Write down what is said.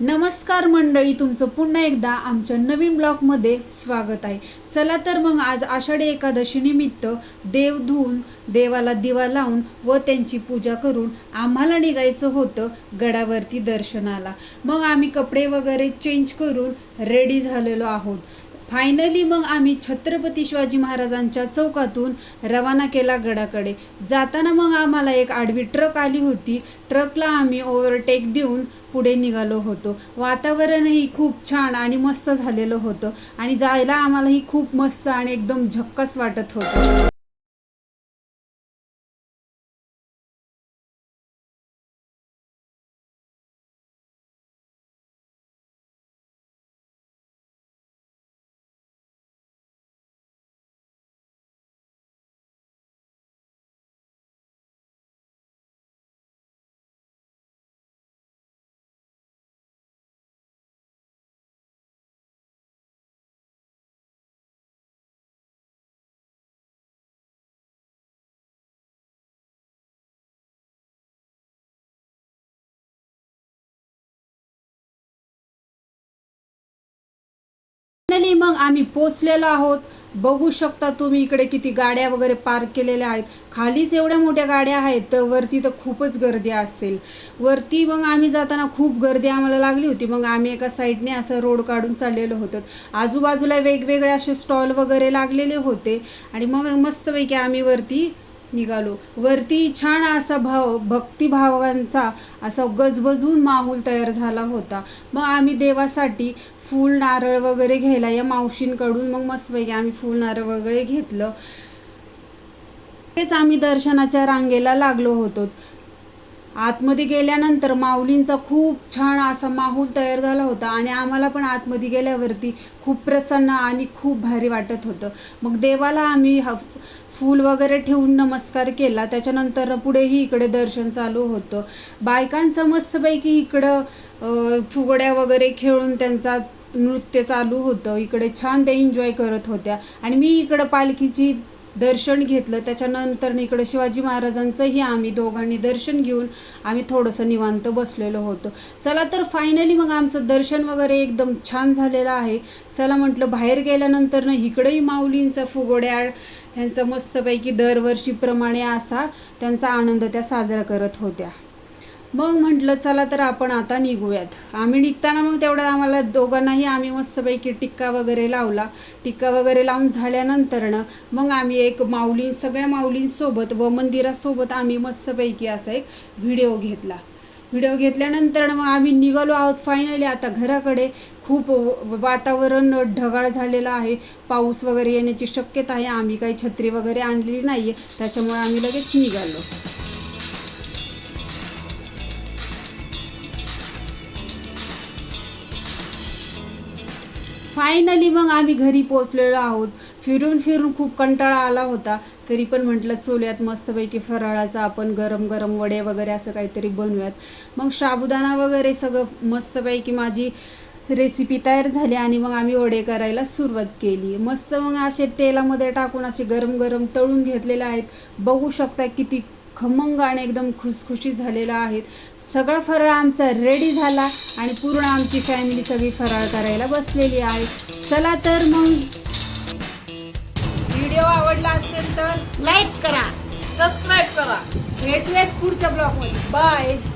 नमस्कार मंडळी तुमचं पुन्हा एकदा आमच्या नवीन ब्लॉगमध्ये स्वागत आहे. चला तर मग आज आषाढी एकादशी निमित्त देव धुवून देवाला दिवा लावून व त्यांची पूजा करून आम्हाला निघायचं होतं गडावरती दर्शनाला. मग आम्ही कपडे वगैरे चेंज करून रेडी झालेलो आहोत. फायनली मग आम्ही छत्रपती शिवाजी महाराजांच्या चौकातून रवाना केला गडाकडे. जाताना मग आम्हाला एक आडवी ट्रक आली होती. ट्रकला आम्ही ओव्हरटेक देऊन पुढे निघालो होतो. वातावरणही खूप छान आणि मस्त झालेलं होतं आणि जायला आम्हालाही खूप मस्त आणि एकदम झक्कस वाटत होतं. फायनली मग आम्ही पोचलेलो आहोत. बघू शकता तुम्ही इकडे किती गाड्या वगैरे पार्क केलेल्या आहेत. खालीच एवढ्या मोठ्या गाड्या आहेत तर वरती तर खूपच गर्दी असेल. वरती मग आम्ही जाताना खूप गर्दी आम्हाला लागली होती. मग आम्ही एका साईडने असं रोड काढून चाललेलो होतो. आजूबाजूला वेगवेगळे असे स्टॉल वगैरे लागलेले होते. आणि मग मस्तपैकी आम्ही वरती निघालो. वरती छान असा भाव भक्तिभावांचा असा गजबजून माहोल तयार झाला होता. मग आम्ही देवासाठी फूल नारळ वगैरे घ्यायला या मावशींकडून मग मस्तपैकी आम्ही फूल नारळ वगैरे घेतलं. तेच आम्ही दर्शनाच्या रांगेला लागलो होतो. आतमध्ये गेल्यानंतर माऊलींचा खूप छान असा माहोल तयार झाला होता आणि आम्हाला पण आतमध्ये गेल्यावरती खूप प्रसन्न आणि खूप भारी वाटत होतं. मग देवाला आम्ही ह फूल वगैरे ठेवून नमस्कार केला. त्याच्यानंतर पुढेही इकडे दर्शन चालू होतं. बायकांचं मस्तपैकी इकडं फुगड्या वगैरे खेळून त्यांचा नृत्य चालू होतं. इकडे छान ते एन्जॉय करत होत्या. आणि मी इकडं पालखीची दर्शन घेतलं. त्याच्यानंतर इकडे शिवाजी महाराजांचंही आम्ही दोघांनी दर्शन घेऊन आम्ही थोडंसं निवांत बसलेलो होतो. चला तर फायनली मग आमचं दर्शन वगैरे एकदम छान झालेलं आहे. चला म्हटलं बाहेर गेल्यानंतर ना इकडेही माऊलींचा फुगोड्या ह्यांचा मस्तपैकी दरवर्षीप्रमाणे असा त्यांचा आनंद त्या साजरा करत होत्या. मग म्हटलं चला तर आपण आता निघूयात. आम्ही निघताना मग तेवढ्या आम्हाला दोघांनाही आम्ही मस्तपैकी टिक्का वगैरे लावला. टिक्का वगैरे लावून झाल्यानंतरनं मग आम्ही एक माऊली सगळ्या माऊलींसोबत व मंदिरासोबत आम्ही मस्तपैकी असा एक व्हिडिओ घेतला. व्हिडिओ घेतल्यानंतर मग आम्ही निघालो आहोत फायनली आता घराकडे. खूप वातावरण ढगाळ झालेलं आहे. पाऊस वगैरे येण्याची शक्यता आहे. आम्ही काही छत्री वगैरे आणलेली नाही आहे त्याच्यामुळे आम्ही लगेच निघालो. फायनली मग आम्ही घरी पोचलेलो आहोत. फिरून फिरून खूप कंटाळा आला होता. तरी पण म्हटलं चोल्यात मस्तपैकी फराळाचा आपण गरम गरम वडे वगैरे असं काहीतरी बनवूयात. मग साबुदाणा वगैरे सगळं मस्तपैकी माझी रेसिपी तयार झाली आणि मग आम्ही वडे करायला सुरुवात केली. मस्त मग असे तेलामध्ये टाकून असे गरम गरम तळून घेतलेले आहेत. बघू शकता किती खमंग आणि एकदम खुसखुशीत झालेला आहेत. सगळा फराळ आमचा रेडी झाला आणि पूर्ण आमची फॅमिली सगळी फराळ करायला बसलेली आहे. चला तर मग. व्हिडिओ आवडला असेल तर लाईक करा सबस्क्राईब करा. भेटूयात पुढच्या ब्लॉगमध्ये बाय